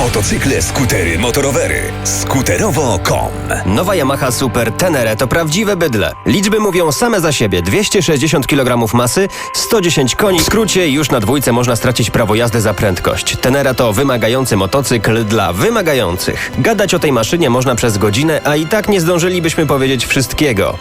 Motocykle, skutery, motorowery. Skuterowo.com Nowa Yamaha Super Tenere to prawdziwe bydle. Liczby mówią same za siebie. 260 kg masy, 110 koni. W skrócie już na dwójce można stracić prawo jazdy za prędkość. Tenere to wymagający motocykl dla wymagających. Gadać o tej maszynie można przez godzinę, a i tak nie zdążylibyśmy powiedzieć wszystkiego.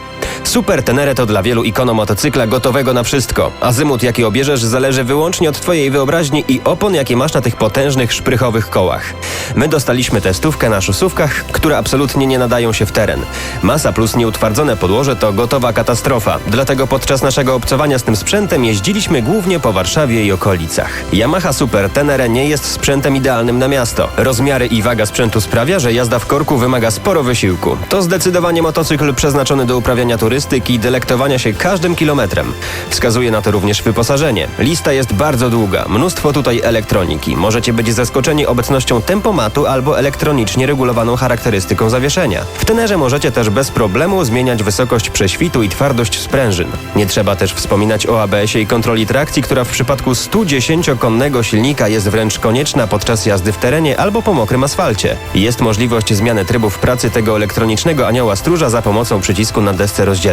Super Tenere to dla wielu ikono motocykla gotowego na wszystko. Azymut jaki obierzesz zależy wyłącznie od twojej wyobraźni i opon jakie masz na tych potężnych szprychowych kołach. My dostaliśmy testówkę na szosówkach, które absolutnie nie nadają się w teren. Masa plus nieutwardzone podłoże to gotowa katastrofa. Dlatego podczas naszego obcowania z tym sprzętem jeździliśmy głównie po Warszawie i okolicach. Yamaha Super Tenere nie jest sprzętem idealnym na miasto. Rozmiary i waga sprzętu sprawia, że jazda w korku wymaga sporo wysiłku. To zdecydowanie motocykl przeznaczony do uprawiania turystyki i delektowania się każdym kilometrem. Wskazuje na to również wyposażenie. Lista jest bardzo długa, mnóstwo tutaj elektroniki. Możecie być zaskoczeni obecnością tempomatu albo elektronicznie regulowaną charakterystyką zawieszenia. W tenerze możecie też bez problemu zmieniać wysokość prześwitu i twardość sprężyn. Nie trzeba też wspominać o ABS-ie i kontroli trakcji, która w przypadku 110-konnego silnika jest wręcz konieczna podczas jazdy w terenie albo po mokrym asfalcie. Jest możliwość zmiany trybów pracy tego elektronicznego anioła stróża za pomocą przycisku na desce rozdzielczej.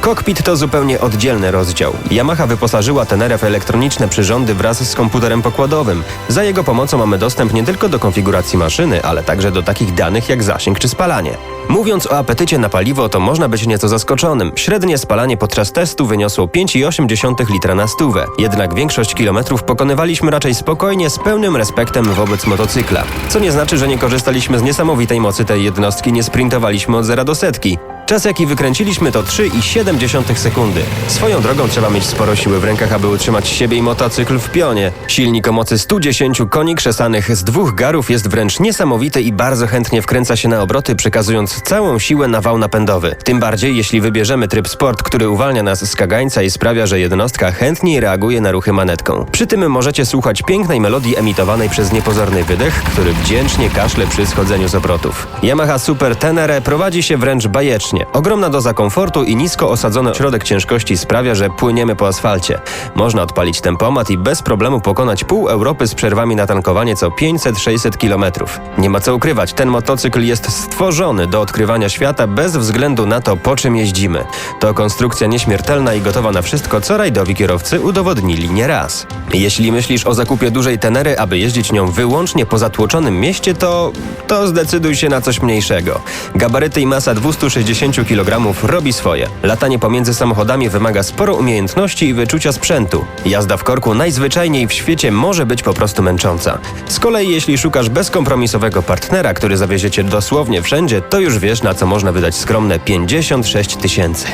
Kokpit to zupełnie oddzielny rozdział. Yamaha wyposażyła Tenerę w elektroniczne przyrządy wraz z komputerem pokładowym. Za jego pomocą mamy dostęp nie tylko do konfiguracji maszyny, ale także do takich danych jak zasięg czy spalanie. Mówiąc o apetycie na paliwo, to można być nieco zaskoczonym. Średnie spalanie podczas testu wyniosło 5,8 litra na stówę. Jednak większość kilometrów pokonywaliśmy raczej spokojnie, z pełnym respektem wobec motocykla. Co nie znaczy, że nie korzystaliśmy z niesamowitej mocy tej jednostki, nie sprintowaliśmy od zera do setki. Czas jaki wykręciliśmy to 3,7 sekundy. Swoją drogą trzeba mieć sporo siły w rękach, aby utrzymać siebie i motocykl w pionie. Silnik o mocy 110 koni krzesanych z dwóch garów jest wręcz niesamowity i bardzo chętnie wkręca się na obroty, przekazując całą siłę na wał napędowy. Tym bardziej, jeśli wybierzemy tryb sport, który uwalnia nas z kagańca i sprawia, że jednostka chętniej reaguje na ruchy manetką. Przy tym możecie słuchać pięknej melodii emitowanej przez niepozorny wydech, który wdzięcznie kaszle przy schodzeniu z obrotów. Yamaha Super Tenere prowadzi się wręcz bajecznie. Ogromna doza komfortu i nisko osadzony środek ciężkości sprawia, że płyniemy po asfalcie. Można odpalić tempomat i bez problemu pokonać pół Europy z przerwami na tankowanie co 500-600 km. Nie ma co ukrywać, ten motocykl jest stworzony do odkrywania świata bez względu na to, po czym jeździmy. To konstrukcja nieśmiertelna i gotowa na wszystko, co rajdowi kierowcy udowodnili nieraz. Jeśli myślisz o zakupie dużej tenery, aby jeździć nią wyłącznie po zatłoczonym mieście, to, to zdecyduj się na coś mniejszego. Gabaryty i masa 260 kg robi swoje. Latanie pomiędzy samochodami wymaga sporo umiejętności i wyczucia sprzętu. Jazda w korku najzwyczajniej w świecie może być po prostu męcząca. Z kolei jeśli szukasz bezkompromisowego partnera, który zawiezie cię dosłownie wszędzie, to już wiesz na co można wydać skromne 56 tysięcy.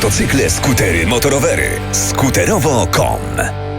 Motocykle, skutery, motorowery. Skuterowo.com